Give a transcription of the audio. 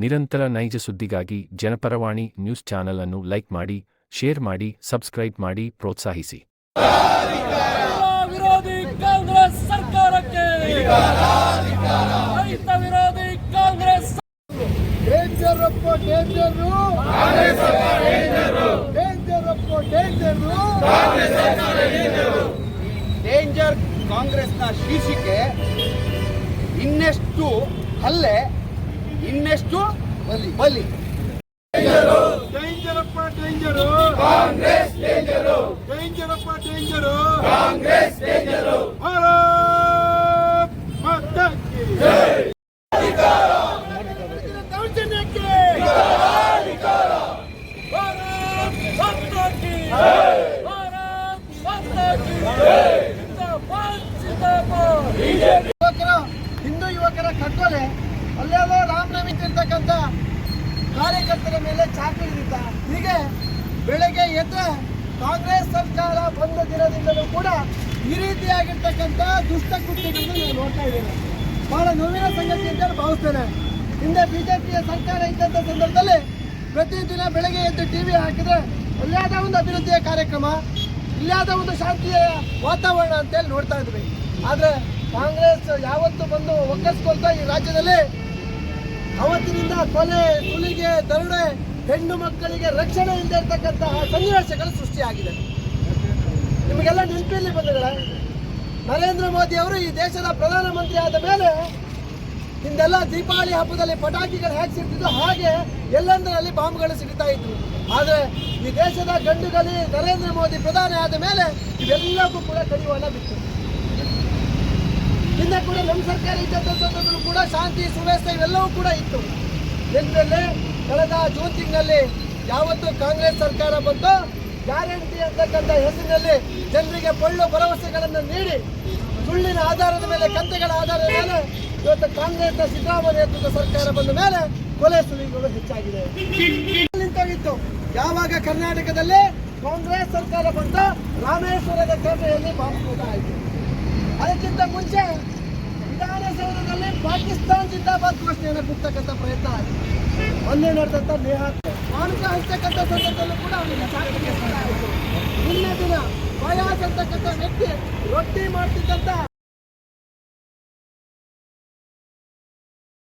ನಿರಂತರ ನೈಜ ಸುದ್ದಿಗಾಗಿ ಜನಪರವಾಣಿ ನ್ಯೂಸ್ ಚಾನೆಲ್ ಅನ್ನು ಲೈಕ್ ಮಾಡಿ ಶೇರ್ ಮಾಡಿ ಸಬ್ಸ್ಕ್ರೈಬ್ ಮಾಡಿ ಪ್ರೋತ್ಸಾಹಿಸಿ. ವಿರೋಧಿ ಕಾಂಗ್ರೆಸ್ ಸರ್ಕಾರಕ್ಕೆ! ರೈತ ವಿರೋಧಿ ಕಾಂಗ್ರೆಸ್ ಡೇಂಜರ್ ಅಪ್ಪ ಡೇಂಜರು! ಡೇಂಜರ್ ಅಪ್ಪ ಡೇಂಜರು! ಡೇಂಜರ್ ಕಾಂಗ್ರೆಸ್ನ ಶೀರ್ಷಿಕೆ ಇನ್ನೆಷ್ಟು ಹಲ್ಲೆ ಇನ್ನೆಷ್ಟು? ಬಲಿ. ಬಲಿ ಡೇಂಜರ್ ಅಪ್ಪ ಡೇಂಜರು ಕಾಂಗ್ರೆಸ್ ಡೇಂಜರು ಡೇಂಜರ್ ಅಪ್ಪ ಡೇಂಜರು ಕಾಂಗ್ರೆಸ್ ಡೇಂಜರು ಭಾರತ್ ಮಾತಾ ಕಿ ದೌರ್ಜನ್ಯಕ್ಕೆ ಭಾರತ್ ಮಾತಾ ಕಿ ಭಾರತ್ ಮಾತಾ ಕಿ ಜಿಂದಾಬಾದ್ ಜಿಂದಾಬಾದ್ ಯುವಕರ ಹಿಂದೂ ಯುವಕರ ಕಗ್ಗೊಲೆ ಅಲ್ಲೆಲ್ಲೋ ರಾಮನವಮಿ ತಿರ್ತಕ್ಕಂಥ ಕಾರ್ಯಕರ್ತರ ಮೇಲೆ ಚಾಕು ಇರಿತ. ಹೀಗೆ ಬೆಳಗ್ಗೆ ಎದ್ದ ಕಾಂಗ್ರೆಸ್ ಸರ್ಕಾರ ಬಂದ ದಿನದಿಂದಲೂ ಕೂಡ ಈ ರೀತಿಯಾಗಿರ್ತಕ್ಕಂಥ ದುಷ್ಟ ಕೃತ್ಯಗಳನ್ನು ನೀವು ನೋಡ್ತಾ ಇದ್ದೇನೆ ಬಹಳ ನೋವಿನ ಸಂಗತಿ ಅಂತ ಭಾವಿಸ್ತೇನೆ. ಹಿಂದೆ ಬಿಜೆಪಿಯ ಸರ್ಕಾರ ಇದ್ದಂಥ ಸಂದರ್ಭದಲ್ಲಿ ಪ್ರತಿದಿನ ಬೆಳಗ್ಗೆ ಎದ್ದು ಟಿ ವಿ ಹಾಕಿದ್ರೆ ಇಲ್ಲಾದ ಒಂದು ಅಭಿವೃದ್ಧಿಯ ಕಾರ್ಯಕ್ರಮ, ಇಲ್ಲಾದ ಒಂದು ಶಾಂತಿಯ ವಾತಾವರಣ ಅಂತೇಳಿ ನೋಡ್ತಾ ಇದ್ವಿ. ಆದರೆ ಕಾಂಗ್ರೆಸ್ ಯಾವತ್ತು ಬಂದು ಒಗ್ಗರಿಸ್ಕೊಳ್ತಾ ಈ ರಾಜ್ಯದಲ್ಲಿ ಅವತ್ತಿನಿಂದ ಕೊಲೆ, ಸುಲಿಗೆ, ದರೋಡೆ, ಹೆಣ್ಣು ಮಕ್ಕಳಿಗೆ ರಕ್ಷಣೆ ಇಲ್ಲದೆ ಇರ್ತಕ್ಕಂತಹ ಸನ್ನಿವೇಶಗಳು ಸೃಷ್ಟಿಯಾಗಿದೆ. ನಿಮಗೆಲ್ಲ ನೆನಪಿಲ್ಲಿ ಬಂಧುಗಳೇ, ನರೇಂದ್ರ ಮೋದಿ ಅವರು ಈ ದೇಶದ ಪ್ರಧಾನಮಂತ್ರಿ ಆದ ಮೇಲೆ ಹಿಂದೆಲ್ಲ ದೀಪಾವಳಿ ಹಬ್ಬದಲ್ಲಿ ಪಟಾಕಿಗಳು ಹೇಗೆ ಹಾಗೆ ಎಲ್ಲೆಂದರಲ್ಲಿ ಬಾಂಬ್ಗಳು ಸಿಗ್ತಾ ಇದ್ವು. ಆದರೆ ಈ ದೇಶದ ಗಂಡುಗಲಿ ನರೇಂದ್ರ ಮೋದಿ ಪ್ರಧಾನಿ ಆದ ಮೇಲೆ ಇವೆಲ್ಲವೂ ಕೂಡ ಕಡಿವಾಣ ಬಿತ್ತು. ಹಿಂದೆ ಕೂಡ ನಮ್ಮ ಸರ್ಕಾರ ಇದ್ದಂಥದ್ದು ಕೂಡ ಶಾಂತಿ, ಸುವ್ಯವಸ್ಥೆ ಇವೆಲ್ಲವೂ ಕೂಡ ಇತ್ತು. ಎಲ್ಲೆಲ್ಲೇ ಕಳೆದ ಜೂನ್ ತಿಂಗಳಲ್ಲಿ ಯಾವತ್ತು ಕಾಂಗ್ರೆಸ್ ಸರ್ಕಾರ ಬಂತು ಗ್ಯಾರಂಟಿ ಅಂತಕ್ಕಂಥ ಹೆಸರಿನಲ್ಲಿ ಜನರಿಗೆ ಪೊಳ್ಳು ಭರವಸೆಗಳನ್ನು ನೀಡಿ, ಸುಳ್ಳಿನ ಆಧಾರದ ಮೇಲೆ, ಕಂತೆಗಳ ಆಧಾರದ ಮೇಲೆ ಇವತ್ತು ಕಾಂಗ್ರೆಸ್ನ ಸಿದ್ದರಾಮಯ್ಯ ನೇತೃತ್ವದ ಸರ್ಕಾರ ಬಂದ ಮೇಲೆ ಕೊಲೆ ಸುಳಿಗಳು ಹೆಚ್ಚಾಗಿದೆ. ನಿಂತಾಗಿತ್ತು. ಯಾವಾಗ ಕರ್ನಾಟಕದಲ್ಲಿ ಕಾಂಗ್ರೆಸ್ ಸರ್ಕಾರ ಬಂದ ರಾಮೇಶ್ವರದ ಬಾಂಬ್ ಸ್ಫೋಟ ಆಯಿತು. ಅದಕ್ಕಿಂತ ಮುಂಚೆ ವಿಧಾನಸೌಧದಲ್ಲಿ ಪಾಕಿಸ್ತಾನ ಜಿಂದಾಬಾದ್ ಘೋಷಣೆಯನ್ನು ಕೂಗ್ತಕ್ಕಂಥ ಪ್ರಯತ್ನ ಆಗಿದೆ. ಮೊನ್ನೆ ನಡೆದಂಥ ನೇಹಾ ಮಾನಸ ಹಂಚಕ್ಕಂಥ ಸಂದರ್ಭದಲ್ಲೂ ಕೂಡ ಚಾಕರಿಗೆ ಆಯಿತು ನಿನ್ನೆ ದಿನ ಬಯಾಸ್ ಅಂತಕ್ಕಂಥ ವ್ಯಕ್ತಿ ರೊಟ್ಟಿ ಮಾಡ್ತಿದ್ದಂಥ